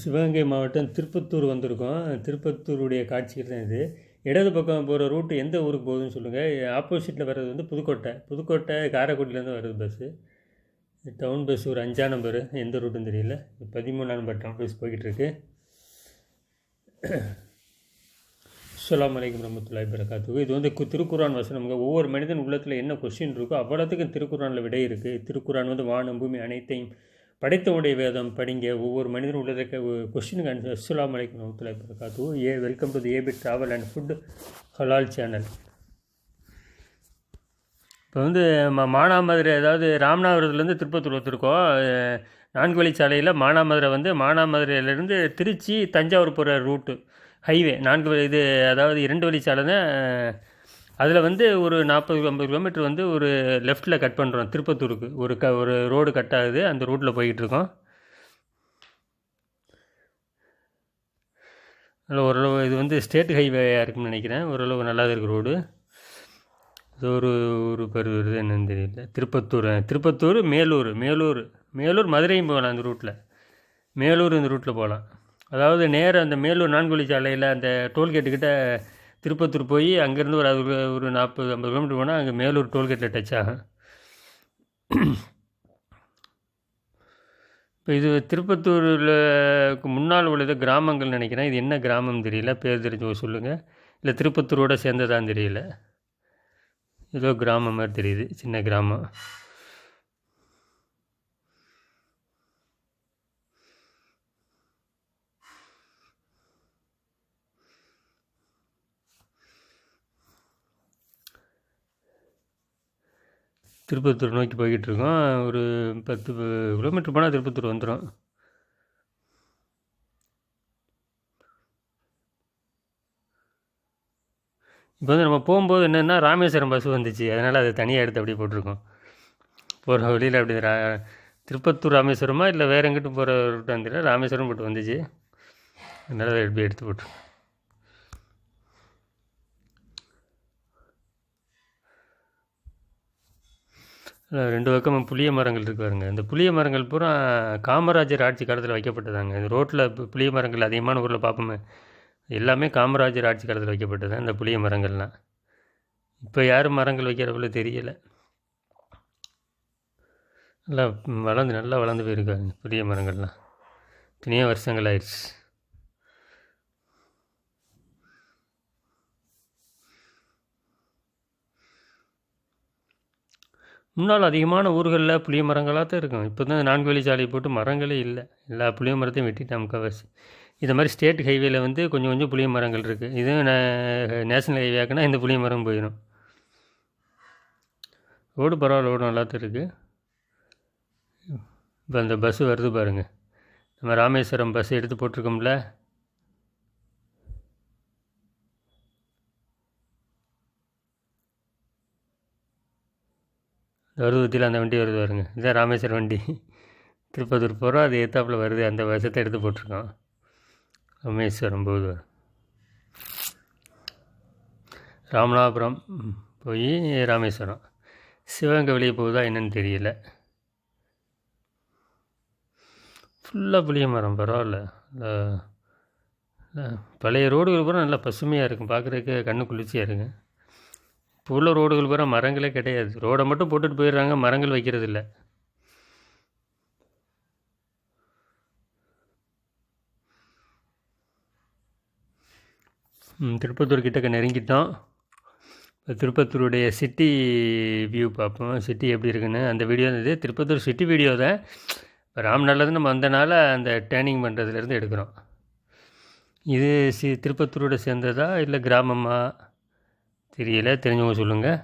சிவகங்கை மாவட்டம் திருப்பத்தூர் வந்திருக்கோம். திருப்பத்தூருடைய காட்சிகள் தான் இது. இடது பக்கம் போகிற ரூட்டு எந்த ஊருக்கு போகுதுன்னு சொல்லுங்கள் ஆப்போசிட்டில் வர்றது வந்து புதுக்கோட்டை. புதுக்கோட்டை காரைக்குடியிலேருந்து வருது பஸ்ஸு டவுன் பஸ் ஒரு அஞ்சாம் நம்பரு எந்த ரூட்டுன்னு தெரியல. பதிமூணாம் நம்பர் டவுன் பஸ் போய்கிட்டுருக்கு அஸ்லாம் வலைக்கம் ரமத்துல்லாய் பரகாத்துக்கு இது வந்து திருக்குறான் திருக்குர்ஆன் வசனம்ங்க ஒவ்வொரு மனிதன் உள்ளத்தில் என்ன கொஸ்டின் இருக்கோ அவ்வளோத்துக்கும் திருக்குறானில் விடை இருக்குது திருக்குறான் வந்து வானம் பூமி அனைத்தையும் படைத்தவுடைய வேதம் படிங்க. ஒவ்வொரு மனிதனும் உள்ளதற்கு கொஸ்டினுக்கு அனுப்பி அஸ்லாம் அலைக்கும் ரஹ்மத்துல்லாஹி பிரகாத்து ஏ welcome to the AB travel and food halal channel இப்போ வந்து மா மானாமதுரை அதாவது ராமநாதபுரத்துலேருந்து திருப்பத்தூர் வந்திருக்கோம். நான்கு வழிச்சாலையில் மானாமதுரை வந்து மானாமதுரையிலேருந்து திருச்சி தஞ்சாவூர் போகிற ரூட்டு ஹைவே நான்கு வழி இது அதாவது இரண்டு வழிச்சாலை தான் அதில் வந்து ஒரு நாற்பது ஐம்பது கிலோமீட்டர் வந்து ஒரு லெஃப்ட்டில் கட் பண்ணுறோம் திருப்பத்தூருக்கு. ஒரு க ஒரு ரோடு கட் ஆகுது அந்த ரோட்டில் போய்கிட்ருக்கோம் அதில் ஓரளவு இது வந்து ஸ்டேட் ஹைவேயாக இருக்குன்னு நினைக்கிறேன். ஓரளவு நல்லா தான் ரோடு இது ஒரு ஒரு பேர் வருது என்னன்னு தெரியல. திருப்பத்தூர் திருப்பத்தூர் மேலூர் மேலூர் மேலூர் மதுரையும் போகலாம் அந்த ரூட்டில் மேலூர் இந்த ரூட்டில் போகலாம். அதாவது நேராக அந்த மேலூர் நான்குழி சாலையில் அந்த டோல்கேட்டுக்கிட்ட திருப்பத்தூர் போய் அங்கேருந்து ஒரு அது ஒரு நாற்பது ஐம்பது கிலோமீட்டர் போனால் அங்கே மேலூர் டோல்கேட்டில் டச் ஆகும். இப்போ இது திருப்பத்தூரில் முன்னால் உள்ளது கிராமங்கள் நினைக்கிறேன். இது என்ன கிராமம் தெரியல? பேர் தெரிஞ்சவங்க சொல்லுங்கள் இல்லை திருப்பத்தூரோட சேர்ந்ததான்னு தெரியல. ஏதோ கிராமம் மாதிரி தெரியுது. சின்ன கிராமம். திருப்பத்தூர் நோக்கி போய்கிட்டு இருக்கோம் ஒரு பத்து கிலோமீட்டர் போனால் திருப்பத்தூர் வந்துடும் இப்போ வந்து நம்ம போகும்போது என்னென்னா ராமேஸ்வரம் பஸ் வந்துச்சு. அதனால் அதை தனியாக எடுத்து அப்படியே போட்டிருக்கோம். போகிற வழியில் அப்படி ரா திருப்பத்தூர் ராமேஸ்வரமா இல்லை வேறு எங்கிட்ட போகிற ரூட்டாக தெரியல ராமேஸ்வரம் போட்டு வந்துச்சு. அதனால் அதை எப்படி எடுத்து போட்டிருக்கோம். ரெண்டு பக்கமும் புளிய மரங்கள் இருக்கு பாருங்க. இந்த புளிய மரங்கள் பூரா காமராஜர் ஆட்சி காலத்தில் வைக்கப்பட்டதாங்க. இந்த ரோட்டில் புளிய மரங்கள் அதிகமான ஊரில் பார்ப்போமே எல்லாமே காமராஜர் ஆட்சி காலத்தில் வைக்கப்பட்டது இந்த புளிய மரங்கள்லாம். இப்போ யாரும் மரங்கள் வைக்கிறவங்கள தெரியலை. நல்லா வளர்ந்து நல்லா வளர்ந்து போயிருக்காங்க புளிய மரங்கள்லாம். எத்தனையோ வருஷங்கள் ஆயிடுச்சு. முன்னால் அதிகமான ஊர்களில் புளிய மரங்களாக தான் இருக்கும். இப்போ தான் நான்கு வழி சாலை போட்டு மரங்களே இல்லை. எல்லா புளிய மரத்தையும் வெட்டிட்டான் முக்கால்வாசி. இது மாதிரி ஸ்டேட் ஹைவேல வந்து கொஞ்சம் கொஞ்சம் புளிய மரங்கள் இருக்குது இதுவும் நே- ஹைவே ஹைவேக்குனா இந்த புளிய மரம் போயிடும். ரோடு பரவாயில்ல ரோடு நல்லா தான் இருக்குது இப்போ அந்த பஸ்ஸு வருது பாருங்கள் நம்ம ராமேஸ்வரம் பஸ் எடுத்து போட்டிருக்கோம்ல. இந்த அந்த வண்டி வருது பாருங்க. இதான் ராமேஸ்வரம் வண்டி. திருப்பத்தூர் போகிறோம் அது ஏத்தாப்பில் வருது. அந்த வருஷத்தை எடுத்து போட்டிருக்கோம் ராமேஸ்வரம் போகுது ராமநாதபுரம் போய் ராமேஸ்வரம். சிவகங்கை வெளியே போகுதா என்னன்னு தெரியல. ஃபுல்லாக புளிய மரம் பரவாயில்ல. பழைய ரோடுகள் பூரா நல்லா பசுமையாக இருக்கும் பார்க்குறதுக்கு கண்ணு குளிர்ச்சியாக இருக்குது இப்போ உள்ள ரோடுகள் பூரா மரங்களே கிடையாது. ரோடை மட்டும் போட்டுட்டு போயிடுறாங்க மரங்கள் வைக்கிறது இல்லை திருப்பத்தூர் கிட்டக்க நெருங்கிட்டோம். இப்போ திருப்பத்தூருடைய சிட்டி வியூ பார்ப்போம். சிட்டி எப்படி இருக்குன்னு. அந்த வீடியோ இது திருப்பத்தூர் சிட்டி வீடியோ தான். இப்போ நல்லது நம்ம வந்தனால அந்த டேர்னிங் பண்ணுறதுலேருந்து எடுக்கிறோம். இது சி திருப்பத்தூரோட சேர்ந்ததா? இல்லை கிராமமாக தெரியல தெரிஞ்சவங்க சொல்லுங்கள்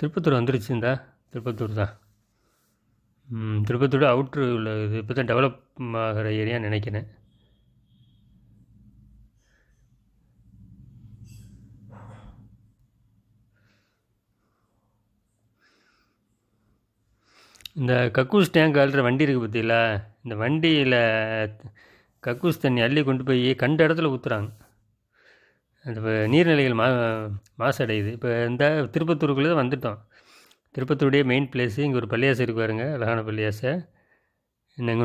திருப்பத்தூர் வந்துருச்சுந்தா திருப்பத்தூர் தான். திருப்பத்தூர் அவுட்ரு உள்ள இது இப்போ தான் டெவலப் ஆகிற ஏரியான்னு நினைக்கிறேன். இந்த கக்கூஸ் டேங்க் அழுற வண்டி இருக்குது பார்த்தீங்களா இந்த வண்டியில் கக்கூஸ் தண்ணி அள்ளி கொண்டு போய் கண்ட இடத்துல ஊற்றுறாங்க அந்த இப்போ நீர்நிலைகள் மா மாசடையுது. இப்போ இந்த திருப்பத்தூருக்குள்ளே தான் வந்துட்டோம். திருப்பத்தூருடைய மெயின் பிளேஸு இங்கே ஒரு பள்ளியாசை இருக்கு பாருங்க அழகான பள்ளியாசை. இன்னும்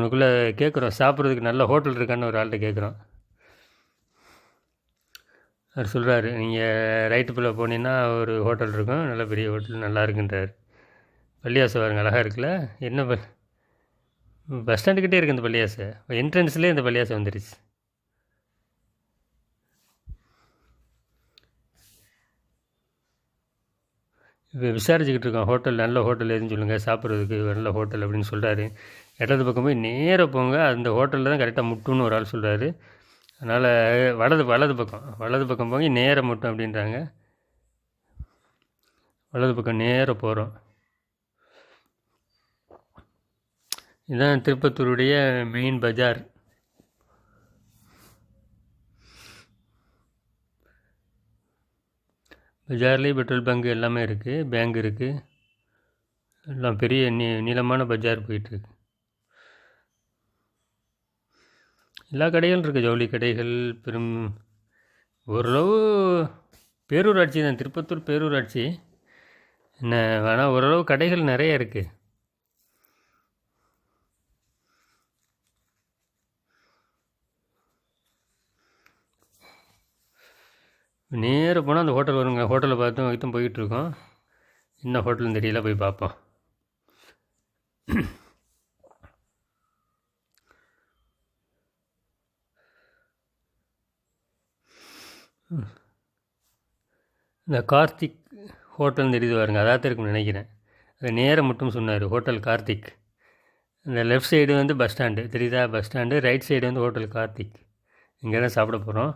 கேட்குறோம் சாப்பிட்றதுக்கு நல்ல ஹோட்டல் இருக்கான்னு ஒரு ஆள்கிட்ட கேட்குறோம் அவர் சொல்கிறாரு நீங்கள் ரைட்டு பிள்ளை போனீங்கன்னா ஒரு ஹோட்டல் இருக்கும். நல்ல பெரிய ஹோட்டல் நல்லா இருக்குன்றார். பள்ளியாசை பாருங்க அழகாக இருக்குல்ல? என்ன ப பஸ் ஸ்டாண்டுக்கிட்டே இருக்குது இந்த பள்ளியாசை. என்ட்ரன்ஸ்லேயே இந்த பள்ளியாசை வந்துடுச்சு இப்போ விசாரிச்சுக்கிட்டு இருக்கோம் ஹோட்டல் நல்ல ஹோட்டல் எதுன்னு சொல்லுங்கள் சாப்பிட்றதுக்கு நல்ல ஹோட்டல் அப்படின்னு சொல்கிறாரு இடது பக்கம் போய் நேராக போங்க அந்த ஹோட்டலில் தான் கரெக்டாக முட்டுன்னு ஒரு ஆள் சொல்கிறாரு அதனால் வலது வலது பக்கம் வலது பக்கம் போய் நேராக முட்டும் அப்படின்றாங்க. வலது பக்கம் நேராக போகிறோம் இதுதான் திருப்பத்தூருடைய மெயின் பஜார் பஜார்லேயே பெட்ரோல் பங்க் எல்லாமே இருக்குது பேங்க் இருக்குது எல்லாம் பெரிய நீ நீளமான பஜார் போயிட்டுருக்கு. எல்லா கடைகளும் இருக்குது ஜவுளி கடைகள் பெரும் ஓரளவு பேரூராட்சி தான். திருப்பத்தூர் பேரூராட்சி. என்ன ஆனால் ஓரளவு கடைகள் நிறைய இருக்குது நேராக போனால் அந்த ஹோட்டல் வருங்க. ஹோட்டலை பார்த்தும் வைத்தும் போயிட்டுருக்கோம். என்ன ஹோட்டல்னு தெரியல போய் பார்ப்போம். இந்த கார்த்திக் ஹோட்டல்னு தெரியுது பாருங்க. அதான் இருக்கும்னு நினைக்கிறேன். அது நேரம் மட்டும் சொன்னார் ஹோட்டல் கார்த்திக். இந்த லெஃப்ட் சைடு வந்து பஸ் ஸ்டாண்டு தெரியுதா? பஸ் ஸ்டாண்டு ரைட் சைடு வந்து ஹோட்டல் கார்த்திக். இங்கே தான் சாப்பிட போகிறோம்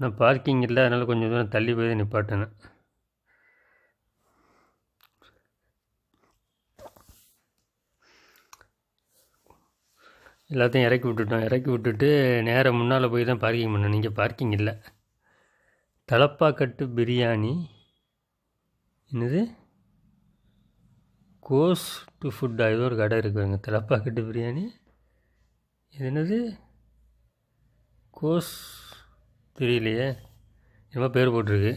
ஆனால் பார்க்கிங் இல்லை அதனால் கொஞ்சம் தூரம் தள்ளி போய் தான் நிப்பாட்டினேன். எல்லாத்தையும் இறக்கி விட்டுட்டோம். இறக்கி விட்டுட்டு நேராக முன்னால் போய் தான் பார்க்கிங் பண்ணேன். நீங்கள் பார்க்கிங் இல்லை. தலப்பாக்கட்டு பிரியாணி. என்னது? கோஸ் டு ஃபுட்டா ஏதோ ஒரு கடை இருக்குதுங்க தலப்பாக்கட்டு பிரியாணி. இது என்னது? கோஸ் தெரியலையே. என்னமோ பேர் போட்டிருக்கு.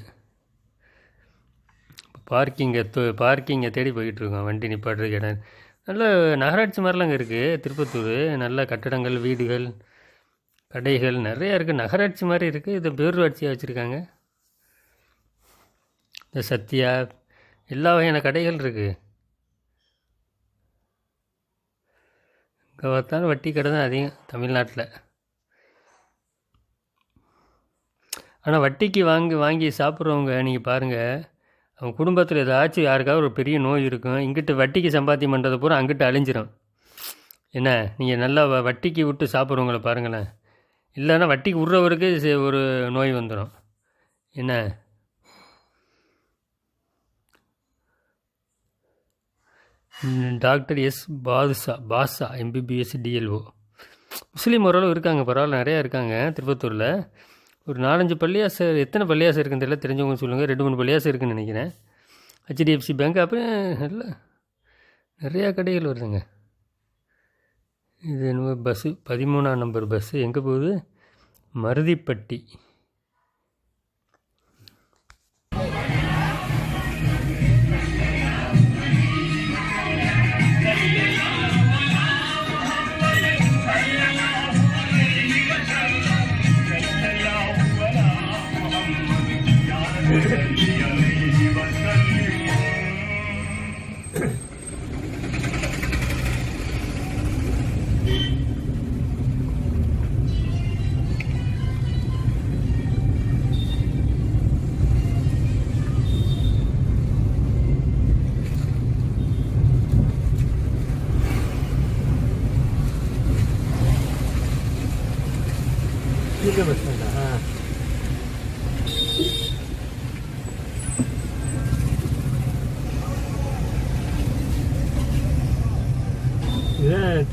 பார்க்கிங்கை பார்க்கிங்கை தேடி போயிட்டுருக்கோம் வண்டி நிப்பாட்டுறதுக்கு இடம். நல்ல நகராட்சி மாதிரிலாம் அங்கே இருக்குது திருப்பத்தூர். நல்ல கட்டடங்கள் வீடுகள் கடைகள் நிறையா இருக்குது நகராட்சி மாதிரி இருக்குது இது பேரூராட்சியாக வச்சுருக்காங்க. இந்த சத்யா எல்லா வகையான கடைகள் இருக்குது இங்கே பார்த்தாலும் வட்டி கடை தான் அதிகம் தமிழ்நாட்டில். ஆனால் வட்டிக்கு வாங்கி வாங்கி சாப்பிட்றவங்க நீங்கள் பாருங்கள் அவங்க குடும்பத்தில் ஏதாச்சும் யாருக்காவது ஒரு பெரிய நோய் இருக்கும். இங்கிட்டு வட்டிக்கு சம்பாத்தியம் பண்ணுறது பூரா அங்கிட்டு அழிஞ்சிரும். என்ன? நீங்கள் நல்லா வட்டிக்கு விட்டு சாப்பிட்றவங்கள பாருங்களேன். இல்லைன்னா வட்டிக்கு விட்றவருக்கு சே- ஒரு நோய் வந்துடும் என்ன? Doctor S Badusha Basha MBBS DLO முஸ்லீம் ஓரளவு இருக்காங்க பரவாயில்ல நிறையா இருக்காங்க திருப்பத்தூரில். ஒரு நாலஞ்சு பள்ளியாசம் எத்தனை பள்ளியாசம் இருக்குன்னு தெரியல தெரிஞ்சவங்க சொல்லுங்கள் ரெண்டு மூணு பள்ளியாசம் இருக்குன்னு நினைக்கிறேன். ஹெச்டிஎஃப்சி பேங்க் அப்புறம் இல்லை நிறையா கடைகள் வருதுங்க. இது என்னமோ பஸ்ஸு பதிமூணாம் நம்பர் பஸ்ஸு. எங்கே போகுது? மருதிப்பட்டி.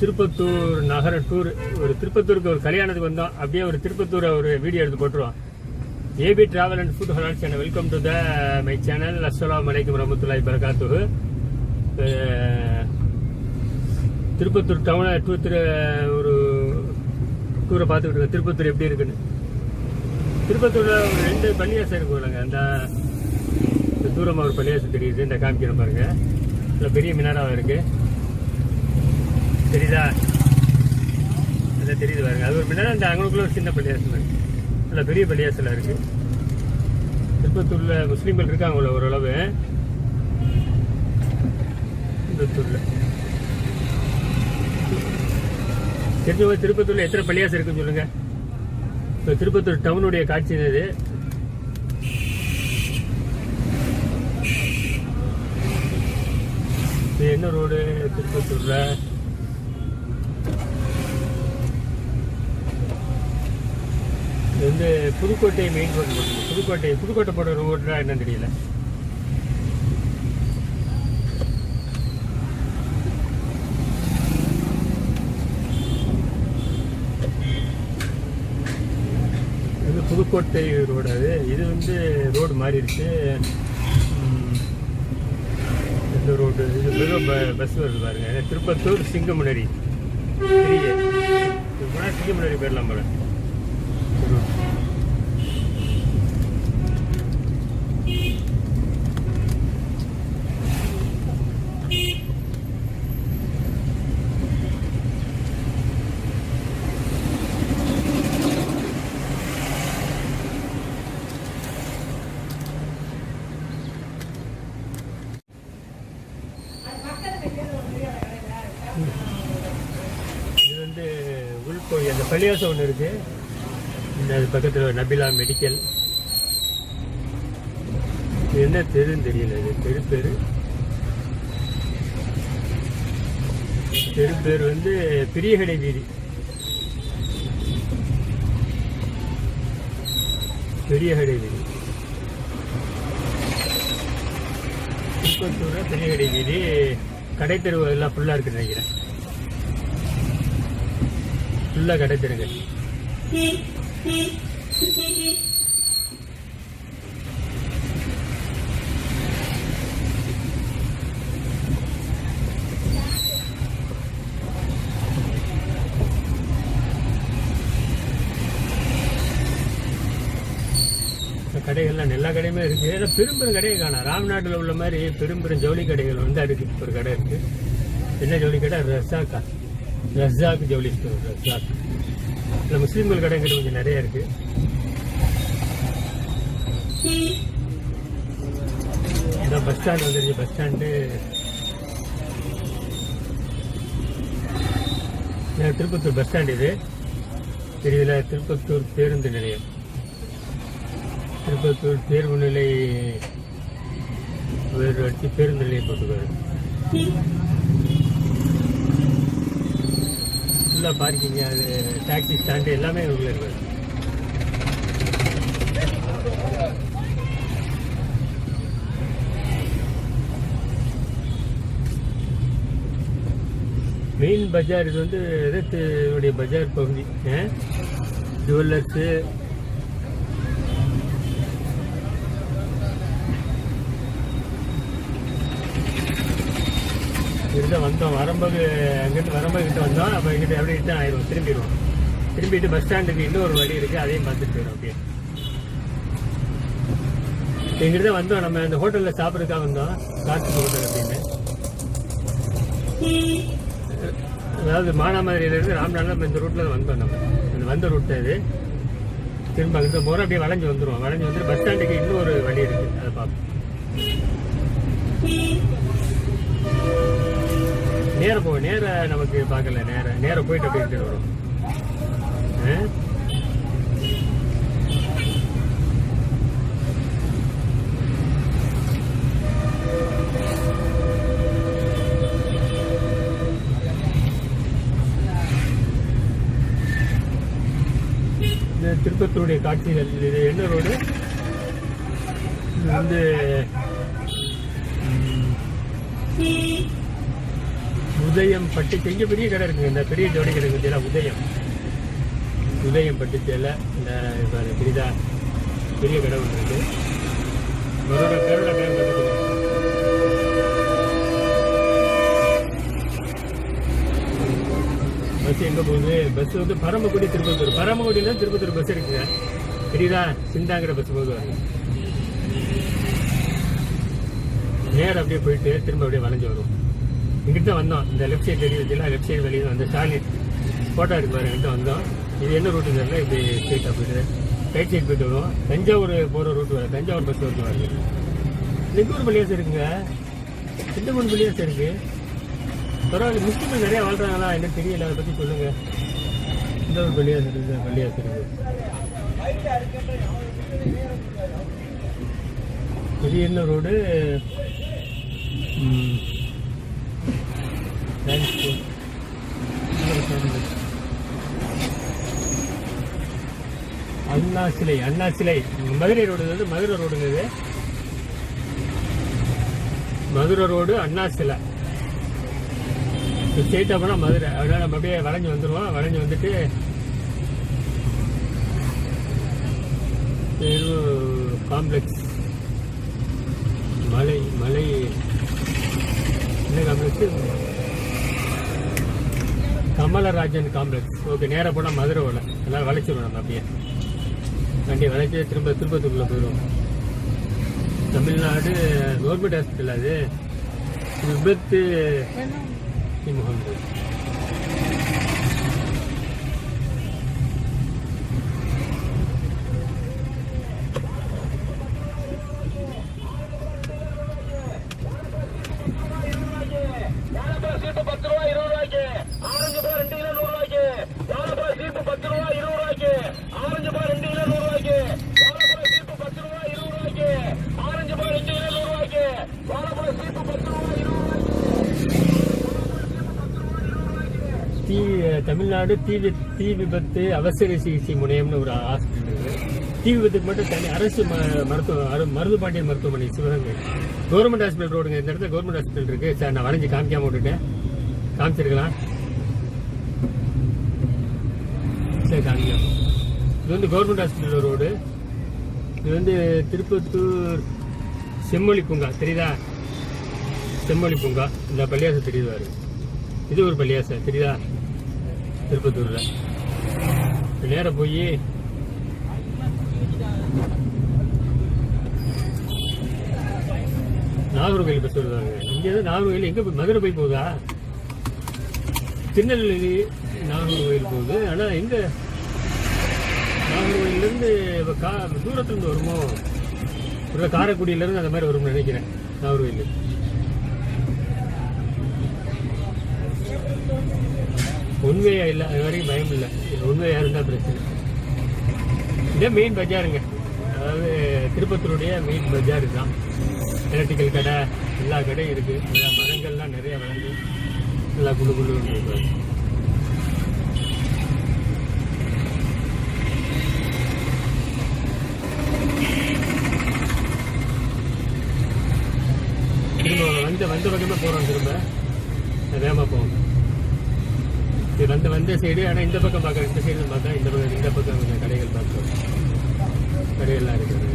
திருப்பத்தூர் நகர டூர் ஒரு திருப்பத்தூருக்கு ஒரு கல்யாணத்துக்கு வந்தோம். அப்படியே ஒரு திருப்பத்தூரை ஒரு வீடியோ எடுத்து போட்டுருவோம். AB travel and food halal channel welcome to the my channel அஸ்ஸலாமு மலைக்கும் ரமத்துல்லாய் பரகாத்து திருப்பத்தூர் டவுனை டூ திரு ஒரு டூரை பார்த்துக்கிட்டு திருப்பத்தூர் எப்படி இருக்குன்னு. திருப்பத்தூரில் ஒரு ரெண்டு பள்ளியாசம் இருக்கு போலங்க அந்த தூரமாக ஒரு பள்ளியாசம் தெரியுது. இந்த காமிக்கிற பாருங்க. இதில் பெரிய மினாராவாக இருக்குது தெரியுதா? அதில் தெரியுது பாருங்க. அது ஒரு முன்னாடி அந்த அங்கனுக்குள்ள ஒரு சின்ன பள்ளியாசம் இருக்கு நல்ல பெரிய பள்ளியாசலம் இருக்கு திருப்பத்தூரில் முஸ்லீம்கள் இருக்காங்க ஓரளவு. திருப்பத்தூரில். தெரிஞ்சவங்க திருப்பத்தூர்ல எத்தனை பள்ளியாசம் இருக்குன்னு சொல்லுங்க. இப்போ திருப்பத்தூர் டவுனுடைய காட்சி இது இது என்ன ரோடு? திருப்பத்தூர்ல. இது வந்து புதுக்கோட்டை மெயின் ரோடு போட்டு புதுக்கோட்டை புதுக்கோட்டை போட ரோடுனா என்னன்னு தெரியல. இது புதுக்கோட்டை ரோடு அது. இது வந்து ரோடு மாறிடுச்சு. இந்த ரோடு இது மிகவும் ப- பஸ் வருது பாருங்க. திருப்பத்தூர் சிங்கமுனரி. பெரிய சிங்கமுனரி போயிடலாம் போல. இது வந்து உள்கோயில் அந்த பள்ளியாசம் ஒன்று இருக்கு. அது பக்கத்தில் நபிலா மெடிக்கல் என்ன தெருன்னு தெரியல இது. தெரு பேரு. தெரு பேர் வந்து பெரியகடை வீதி. பெரியகடை வீதி. திருப்பத்தூர் பெரியகடை வீதி. கடைத்தெரு எல்லாம் ஃபுல்லாக இருக்குன்னு நினைக்கிறேன். ஃபுல்லாக கடை தெருங்க. கடைகள்லாம் எல்லா கடையுமே இருக்கு. ஏன்னா பெரும்பெரும் கடையை காணும். ராம்நாட்டில் உள்ள மாதிரி பெரும்பெரும் ஜவுளி கடைகள் வந்து அதுக்கு ஒரு கடை இருக்கு. என்ன ஜவுளி கடை? ரஸாக்கா ரஸாக் ஜவுளி ஸ்டோர் ரஸாக் இல்லை முஸ்லீம்கள் கடைங்கிறது கொஞ்சம் நிறைய இருக்கு. இந்த பஸ் ஸ்டாண்ட் வந்துருச்சு bus stand Tiruppattur bus stand இது. தெரியல திருப்பத்தூர் பேருந்து நிலையம். திருப்பத்தூர் தேர்வு நிலை வேறு பேருந்து நிலையம் போட்டுக்காரு ஃபுல்லாக பார்க்கிங் அது டாக்ஸி ஸ்டாண்டு எல்லாமே உள்ள இருக்குது மெயின் பஜார் இது வந்து எதிர்த்துடைய பஜார் பகுதி. ஜுவல்லர்ஸு இங்கிட்ட வந்தோம். வரும்போது அங்கிட்டு வரும்போது கிட்ட வந்தோம். அப்போ இங்கிட்ட அப்படியே கிட்ட ஆயிரும் திரும்பிடுவோம். திரும்பிட்டு பஸ் ஸ்டாண்டுக்கு இன்னொரு வழி இருக்குது அதையும் பார்த்துட்டு போயிடும் அப்படியே. எங்கிட்ட வந்தோம். நம்ம இந்த ஹோட்டலில் சாப்பிட்றதுக்காக வந்தோம். காற்று ஹோட்டல் அப்படின்னு. அதாவது மானாமதுரையிலேருந்து ராம்நாள் நம்ம இந்த ரூட்டில் வந்தோம் நம்ம. அந்த வந்த ரூட் அது. திரும்ப அங்கே போகிறோம் அப்படியே வளைஞ்சு வந்துடுவோம் வளைஞ்சு வந்துட்டு பஸ் ஸ்டாண்டுக்கு இன்னொரு வழி இருக்குது அதை பார்ப்போம். நேரம் போ நேர நமக்கு பார்க்கல நேர நேர போயிட்டு அப்படியே வரும் ஆ? இந்த திருப்பத்தூருடைய காட்சிகள் இது என்ன ரோடு இது வந்து உதயம் பட்டு இங்கே பெரிய கடை இருக்குங்க இந்த பெரிய ஜோடி கடை பற்றியெல்லாம் உதயம். உதயம் பட்டு தேலை இந்த பெரிதா பெரிய கடை ஒன்று இருக்குது பரோடா கரோடா பேர் பஸ் எங்கே போகுது? பஸ் வந்து பரமக்குடி திருப்பத்தூர். பரமக்குடியில் திருப்பத்தூர் பஸ் இருக்குங்க. பெரியதா? சிந்தாங்கிற பஸ் போகுது பாருங்க. நேரம் அப்படியே போயிட்டு திரும்ப அப்படியே வளைஞ்சு வரும் இங்கிட்ட தான் வந்தோம் இந்த லெஃப்ட் சைடு வெளியே வச்சுல லெஃப்ட் சைடு வெளியே வந்து ஸ்டாலின் ஃபோட்டோ எடுத்து எங்கிட்ட வந்தோம் இது என்ன ரூட்டு தெரியல. இப்படி ஸ்ட்ரெயிட்டாக போயிட்டு. ரைட் சைடு போயிட்டு வருவோம். தஞ்சாவூர் போகிற ரூட் வர தஞ்சாவூர் பஸ் ரூட் வருது நெல்லூர் பள்ளியாஸ் இருக்குங்க. சின்னமூர் பள்ளியாஸ் இருக்கு. பரவாயில்ல முஸ்லீம்கள் நிறையா வாழ்றாங்களா? என்ன தெரியல. அதை பற்றி சொல்லுங்க. இந்த ஒரு பள்ளியாசம் இருக்கு பள்ளியாசம் இருக்கு. இது என்ன ரோடு ம். டிரான்ஸ்போர்ட். இன்னொரு சைடு. அண்ணா சிலை அண்ணா சிலை மதுரை ரோடு வந்து மதுரை ரோடுங்க இது மதுரை ரோடு அண்ணா சிலை ஸ்ட்ரெயிட்டாக போனால் மதுரை. அதனால நம்ம அப்படியே வளைஞ்சு வந்துடுவோம் வளைஞ்சு வந்துட்டு காம்ப்ளெக்ஸ் மலை மலை. என்ன காம்ப்ளெக்ஸ் கமலராஜன் காம்ப்ளெக்ஸ் ஓகே நேராக போனால் மதுரை ஓலை எல்லாம் வளைச்சிருவோம் நம்ம அப்படியே. வண்டி வளைச்சு திரும்ப திருப்பத்துக்குள்ளே போயிடுவோம். தமிழ்நாடு கவர்மெண்ட் ஹாஸ்பிட்டல் அது. விபத்து. முகமது. தமிழ்நாடு தீ வி- தீ விபத்து அவசர சிகிச்சை முனையம்னு ஒரு ஹாஸ்பிட்டல் இருக்கு. தீ விபத்துக்கு மட்டும் தனி அரசு மருத்துவ அரு- மருதுபாண்டியன் மருத்துவமனை சிவகங்கை. கவர்மெண்ட் ஹாஸ்பிட்டல் ரோடுங்க இந்த இடத்துல கவர்மெண்ட் ஹாஸ்பிட்டல் இருக்கு. சார் நான் வரைஞ்சி காமிக்காம விட்டுட்டேன். காமிச்சிருக்கலாம். சரி காமிக்கலாம். இது வந்து கவர்மெண்ட் ஹாஸ்பிட்டல் ரோடு இது வந்து திருப்பத்தூர் செம்மொழி பூங்கா தெரியுதா? செம்மொழி பூங்கா. இந்த பள்ளியாசம் தெரியுது இது ஒரு பள்ளியாசம் தெரியுதா? திருப்பத்தூர்ல. நேராக போய். நாகர்கோயில் பஸ் வருவாங்க இங்கேருந்து நாகர்கோயில் நாகர்கோவில் எங்க போய் மதுரை போய் போகுதா? திருநெல்வேலி நாகர்கோயில் போகுது. ஆனா எங்க நாகர்கோவில்ல இருந்து கா- தூரத்துலேருந்து வருமோ? ஒரு காரைக்குடியிலேருந்து அந்த மாதிரி வரும்னு நினைக்கிறேன் நாகர்கோயில் ஒன்வேயா இல்லை அது வரைக்கும் பயம் இல்லை. ஒன்வேயா இருந்தால் பிரச்சனை. இதே மெயின் பஜாருங்க. அதாவது திருப்பத்தூருடைய மெயின் பஜார் தான் எலக்ட்ரிக்கல் கடை எல்லா கடையும் இருக்கு. எல்லா மரங்கள்லாம் நிறைய வளர்ந்து நல்லா குழு குழு இருக்கு. திரும்ப வந்த வந்த பக்கமே போறோம் திரும்ப. வேகமா போவோம். இது வந்து வந்த சைடு ஆனால் இந்த பக்கம் பார்க்குறேன். இந்த சைடு பார்த்தா இந்த பக்கம் இந்த பக்கம் கொஞ்சம் கடைகள் பார்க்குறோம். கடைகள்லாம் இருக்குது.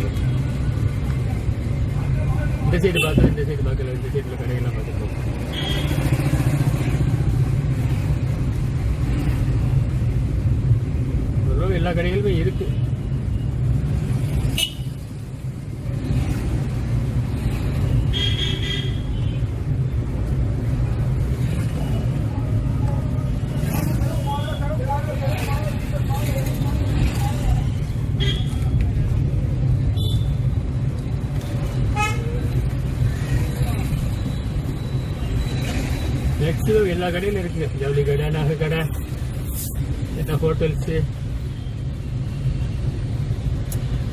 இந்த சைடு பார்த்தா இந்த சைடு பார்க்கல இந்த சைடில் கடைகள்லாம் பார்த்துருக்கோம். எல்லா கடைகளுமே இருக்கு மேக்ஸிமம் எல்லா கடையிலும் இருக்குங்க ஜவுளி கடை நகை கடை என்ன ஹோட்டல்ஸு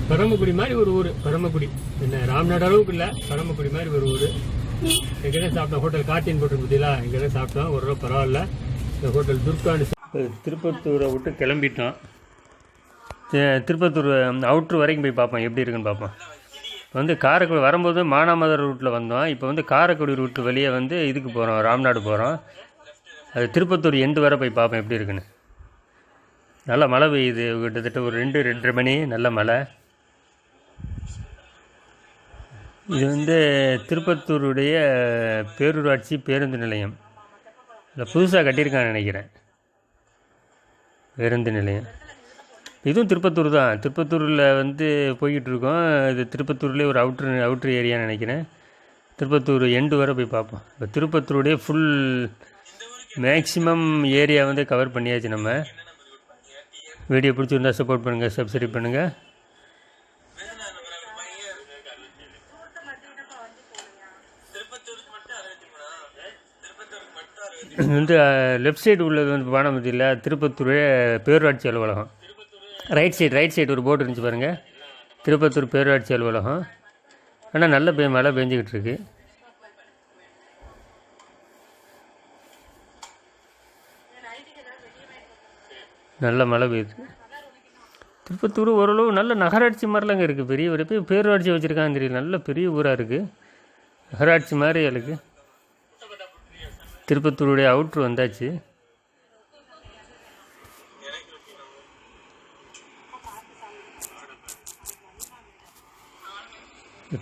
பரமக்குடி மாதிரி ஒரு ஊர் பரமக்குடி. என்ன ராம்நாடு அளவுக்கு இல்லை பரமக்குடி மாதிரி ஒரு ஊர். எங்கேதான் சாப்பிட்டோம். ஹோட்டல் காட்டின் போட்டு பார்த்தீங்களா எங்கேதான் சாப்பிட்டோம். ஒரு ரூபா பரவாயில்ல. இந்த ஹோட்டல் துர்கான்னு திருப்பத்தூரை விட்டு கிளம்பிட்டோம். திருப்பத்தூர் அவுட்ரு வரைக்கும் போய் பார்ப்போம். எப்படி இருக்குன்னு பார்ப்போம். இப்போ வந்து காரைக்குடி வரும்போது மானாமதுரை ரூட்டில் வந்தோம். இப்போ வந்து காரைக்குடி ரூட்டு வழியே வந்து இதுக்கு போகிறோம் ராம்நாடு போகிறோம் அது திருப்பத்தூர் எண்டு வரை போய் பார்ப்போம் எப்படி இருக்குன்னு. நல்ல மழை பெய்யுது. கிட்டத்தட்ட ஒரு ரெண்டு ரெண்டரை மணி நல்ல மழை. இது வந்து திருப்பத்தூருடைய பேரூராட்சி பேருந்து நிலையம். இல்லை புதுசாக கட்டியிருக்கான்னு நினைக்கிறேன். பேருந்து நிலையம். இதுவும் திருப்பத்தூர் தான். திருப்பத்தூரில் வந்து போய்கிட்டு இருக்கோம். இது திருப்பத்தூர்லேயே ஒரு அவுட்ரு அவுட்ரு ஏரியான்னு நினைக்கிறேன். திருப்பத்தூர் எண்டு வரை போய் பார்ப்போம். இப்போ திருப்பத்தூருடைய ஃபுல் மேக்ஸிமம் ஏரியா வந்து கவர் பண்ணியாச்சு நம்ம. வீடியோ பிடிச்சிருந்தா சப்போர்ட் பண்ணுங்கள் சப்ஸ்கிரைப் பண்ணுங்கள் வந்து லெஃப்ட் சைடு உள்ளது வந்து பானமதியில் திருப்பத்தூர் பேரூராட்சி அலுவலகம். ரைட் சைடு ரைட் சைடு ஒரு போர்டு இருந்துச்சு பாருங்கள் திருப்பத்தூர் பேரூராட்சி அலுவலகம். ஆனால் நல்ல பெய் மழை பெஞ்சிக்கிட்டு இருக்கு. நல்ல மழை பெய்யுது. திருப்பத்தூர் ஓரளவு நல்ல நகராட்சி மாதிரிலாங்க இருக்குது பெரிய ஒரு பேர் பேரூராட்சி வச்சுருக்காங்க தெரியல. நல்ல பெரிய ஊராக இருக்குது நகராட்சி மாதிரி எனக்கு திருப்பத்தூருடைய அவுட்ரு வந்தாச்சு.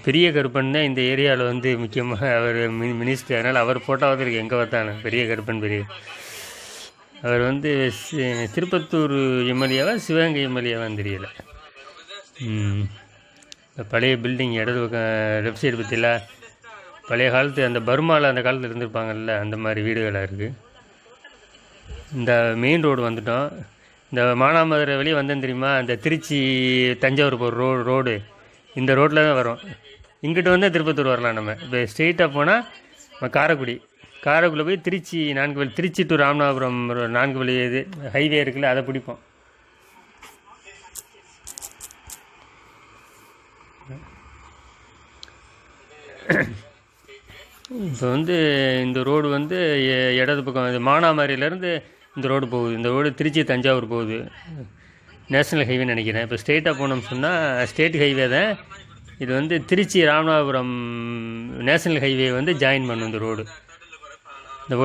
பெரிய கருப்பன் தான் இந்த ஏரியாவில் வந்து முக்கியமாக அவர் மினி மினிஸ்டர். அதனால் அவர் ஃபோட்டோ இருக்குது எங்கே பார்த்தானே பெரிய கருப்பன் பெரிய. அவர் வந்து திருப்பத்தூர் எம்எல்ஏவா சிவகங்கை எம்எல்ஏவான்னு தெரியல. இந்த பழைய பில்டிங் இடது பக்கம் லெஃப்ட் சைடு பற்றில பழைய காலத்து அந்த பர்மாவில் அந்த காலத்தில் இருந்திருப்பாங்கல்ல அந்த மாதிரி வீடுகளாக இருக்குது இந்த மெயின் ரோடு வந்துட்டோம். இந்த மானாமதுரை வெளியே வந்தேன் தெரியுமா? இந்த திருச்சி தஞ்சாவூர் போகிற ரோ ரோடு. இந்த ரோட்டில் தான் வரும். இங்கிட்டு வந்து திருப்பத்தூர் வரலாம் நம்ம. இப்போ ஸ்ட்ரெயிட்டாக போனால் காரைக்குடி. காரைக்குடியில் போய் திருச்சி நான்கு வழி திருச்சி டு ராமநாதபுரம் ஒரு நான்கு வழி இது ஹைவே இருக்குல்ல அதை பிடிப்போம். இப்போ வந்து இந்த ரோடு வந்து எ- இடது பக்கம் இது மானாமாரியிலேருந்து இந்த ரோடு போகுது. இந்த ரோடு திருச்சி தஞ்சாவூர் போகுது. நேஷ்னல் ஹைவேன்னு நினைக்கிறேன். இப்போ ஸ்டேட்டாக போனோம்னு சொன்னால் ஸ்டேட் ஹைவே தான். இது வந்து திருச்சி ராமநாதபுரம் நேஷ்னல் ஹைவே வந்து ஜாயின் பண்ணும் இந்த ரோடு. இந்த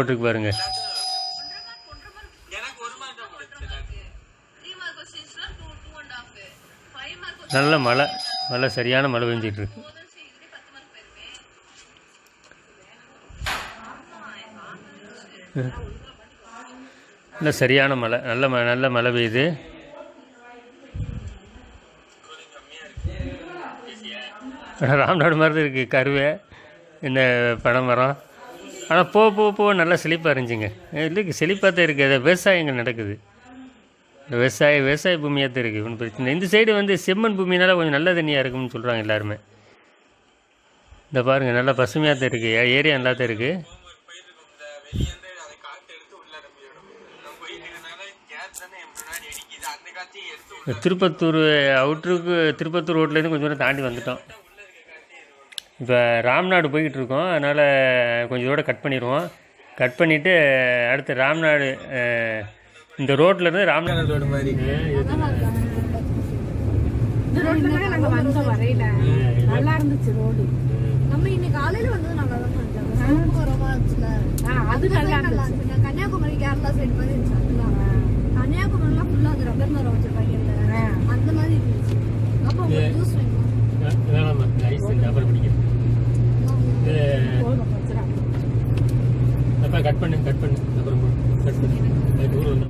ஃபைவ் மார்க் நல்ல மழை மழை சரியான மழை போயிருமே. நல்ல சரியான மழை நல்ல ம நல்ல மழை பெய்யுது. ராம்நாடு மாதிரி தான் இருக்குது கருவை என்ன பனை மரம் ஆனால் போக போக போக நல்லா செழிப்பாக இருந்துச்சுங்க. இல்லைக்கு செழிப்பாக தான் இருக்குது அது விவசாயங்கள் நடக்குது. இந்த விவசாய விவசாய பூமியாக தான் இருக்குது ஒன்றும் பிரச்சனை இல்லை. இந்த சைடு வந்து செம்மண் பூமினால கொஞ்சம் நல்ல தண்ணியாக இருக்கும்னு சொல்கிறாங்க எல்லாருமே. இந்த பாருங்கள் நல்லா பசுமையாக தான் இருக்குது ஏரியா நல்லா தான் இருக்குது திருப்பத்தூர் அவுட்ருக்கு திருப்பத்தூர் ரோட்லேருந்து கொஞ்சம் தூரம் தாண்டி வந்துட்டோம். இப்போ ராம்நாடு போய்கிட்டு இருக்கோம் அதனால் கொஞ்சம் தூரம் கட் பண்ணிடுவோம் கட் பண்ணிவிட்டு அடுத்து ராம்நாடு இந்த ரோட்லேருந்து ராம்நாடு ரோடு மாதிரி. இந்த ரோட்ல தான் நாங்க வந்தோம் வரையில நல்லா இருந்துச்சு ரோடு. நம்ம இன்னைக்கு காலையில வந்தது நல்லா தான் இருந்துச்சுல? அது நல்லா நல்லா இருந்துச்சு. கன்னியாகுமரி கேரளா சைடு மாதிரி இருந்துச்சு கன்னியாகுமரிலாம் ஃபுல்லா அந்த ரப்பர் மரம் வச்சிருப்பாங்க. அந்த மாதிரி இருந்துச்சு. அப்போ ஜூஸ் வேணுமா? ஐஸ் அப்புறம் பிடிக்கிறேன் கட் பண்ணு கட் பண்ணு. அப்புறம் கட் பண்ணு.